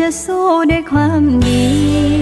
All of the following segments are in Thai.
จะสู้ด้วยความดี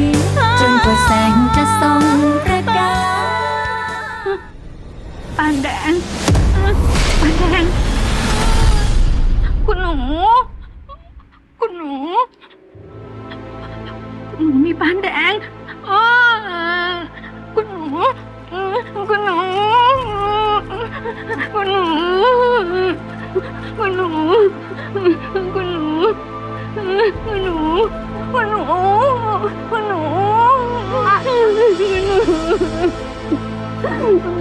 ห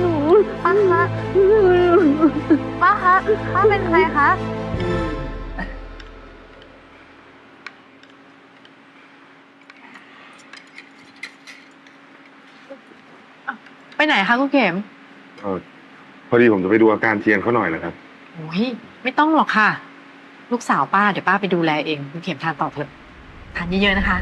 นูป้าคะป้าคะป้าเป็นใครคะไปไหนคะคุณเข็มเออพอดีผมจะไปดูอาการเทียนเขาหน่อยนะครับโอ้ยไม่ต้องหรอกค่ะ ลูกสาวป้าเดี๋ยวป้าไปดูแลเองคุณเข็มทานต่อเถอะทานเยอะๆนะคะ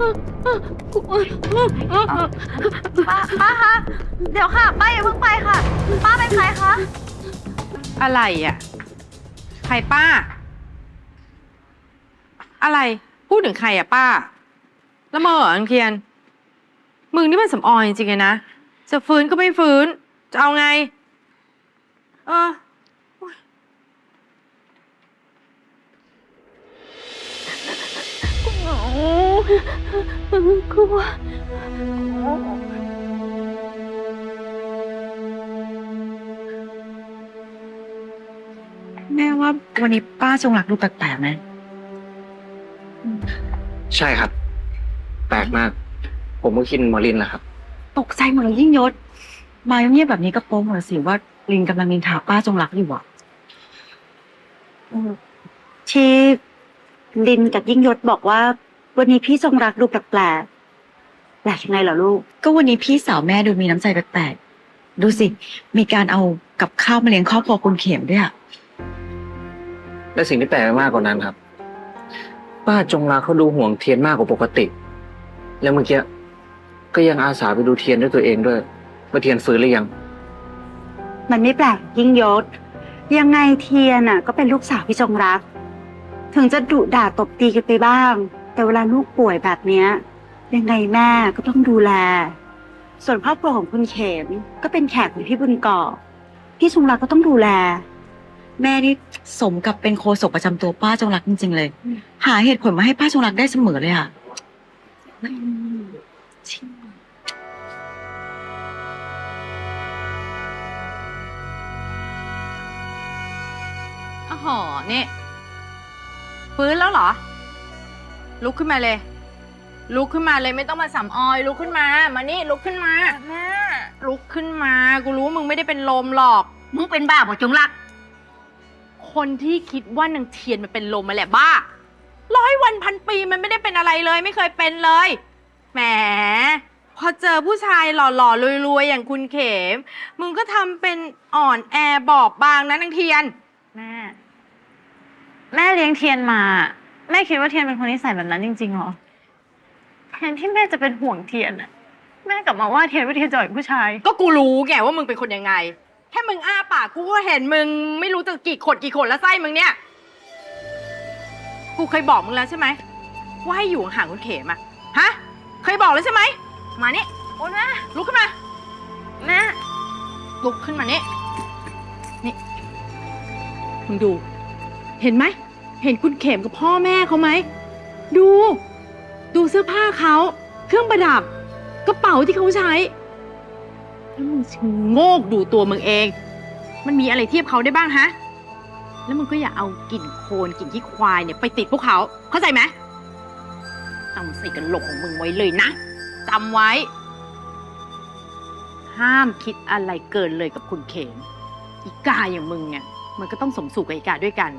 ป้าป้าคะเดี๋ยวค่ะ ป้าอย่าเพิ่งไปค่ะ ป้าเป็นใครคะ อะไรอะ ใครป้า อะไร พูดถึงใครอะป้าล้วเมอเหรออังเทียน มึงนี่มันสำออยจริงๆเลยนะ จะฟื้นก็ไม่ฟื้น จะเอาไง เออ กลัว แม่ว่าวันนี้ป้าจงรักดูแปลกๆนะใช่ครับ แปลกมาก ผมก็คิดหมอลินแหละครับ ตกใจหมดเลยยิ่งยศ มาเงียบๆแบบนี้ก็โป๊หมดเลยสิว่าลินกำลังนินทาป้าจงรักอยู่อะที่ลินกับยิ่งยศบอกว่า วันนี้พี่จงรักดูแปลกๆแปลกยังไงเหรอลูก ก็วันนี้พี่สาวแม่ดูมีน้ำใจแปลกๆ ดูสิ มีการเอากับข้าวมาเลี้ยงครอบครัวคุณเข็มด้วยอะและสิ่งที่แปลกมากกว่านั้นครับ ป้าจงรักเขาดูห่วงเทียนมากกว่าปกติ แล้วเมื่อกี้ก็ยังอาสาไปดูเทียนด้วยตัวเองด้วยว่าเทียนฟื้นหรือยัง มันไม่แปลกยิ่งยศ ยังไงเทียนน่ะ ก็เป็นลูกสาวพี่จงรัก ถึงจะดุด่าตบตีกันไปบ้าง แต่เวลาลูกป่วยแบบเนี้ยยังไงแม่ก็ต้องดูแล ส่วนครอบครัวของคุณเขมก็เป็นแขกของพี่บุญก่อพี่จงรักก็ต้องดูแล แม่นี่สมกับเป็นโคศกประจำตัวป้าจงรักจริง ๆ เลย หาเหตุผลมาให้ป้าจงรักได้เสมอเลยอะอ๋อนี่ฟื้นแล้วเหรอ ลุกขึ้นมาเลย ลุกขึ้นมาเลยไม่ต้องมาสำออย ลุกขึ้นมา มานี่ลุกขึ้นมาแม่ลุกขึ้นมา กูรู้ว่ามึงไม่ได้เป็นลมหรอก มึงเป็นบ้าบ่จงรัก คนที่คิดว่านางเทียนมันเป็นลมมาแหละบ้า ร้อยวันพันปีมันไม่ได้เป็นอะไรเลย ไม่เคยเป็นเลย แหม พอเจอผู้ชายหล่อๆรวยๆอย่างคุณเขม มึงก็ทำเป็นอ่อนแอบอบบางนะนางเทียน แม่ แม่เลี้ยงเทียนมา แม่คิดว่าเทียนเป็นคนนิสัยแบบนั้นจริงๆเหรอแทนที่แม่จะเป็นห่วงเทียนอะแม่กลับมาว่าเทียนว่าเทียนจ่อยผู้ชาย ก็กูรู้ไงว่ามึงเป็นคนยังไง แค่มึงอ้าปากกูก็เห็นมึง ไม่รู้จะกี่ขดกี่ขดแล้วไส้มึงเนี่ย กูเคยบอกมึงแล้วใช่ไหมว่าให้อยู่ห่างๆคุณเขมอะฮะ เคยบอกแล้วใช่ไหม มานี่โอ้แม่ลุกขึ้นมา แม่ลุกขึ้นมานี่ นี่ มึงดู เห็นไหม เห็นคุณเข็มกับพ่อแม่เขาไหม ดู ดูเสื้อผ้าเขา เครื่องประดับ กระเป๋าที่เขาใช้ แล้วมึงชะโงกดูตัวมึงเอง มันมีอะไรเทียบเขาได้บ้างฮะ แล้วมึงก็อย่าเอากลิ่นโคลนกลิ่นขี้ควายเนี่ยไปติดพวกเขา เข้าใจไหมจำใส่กันหลกของมึงไว้เลยนะจำไว้ ห้ามคิดอะไรเกินเลยกับคุณเขมอีกาอย่างมึงเนี่ย มันก็ต้องสมสู่กับอีกาด้วยกัน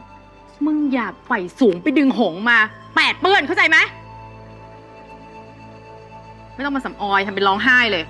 มึงอย่าไฟสูงไปดึงหงมา แปดเปื้อนเข้าใจไหม ไม่ต้องมาสำออยทำเป็นร้องไห้เลย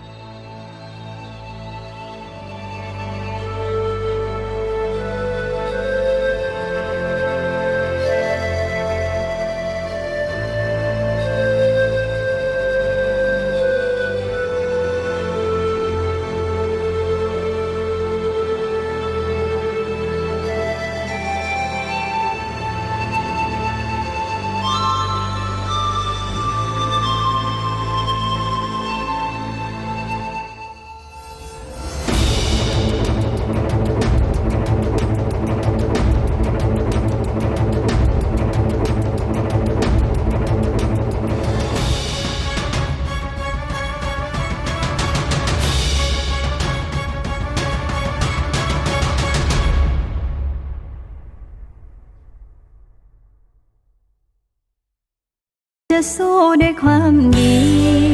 จะสู้ด้วยความดี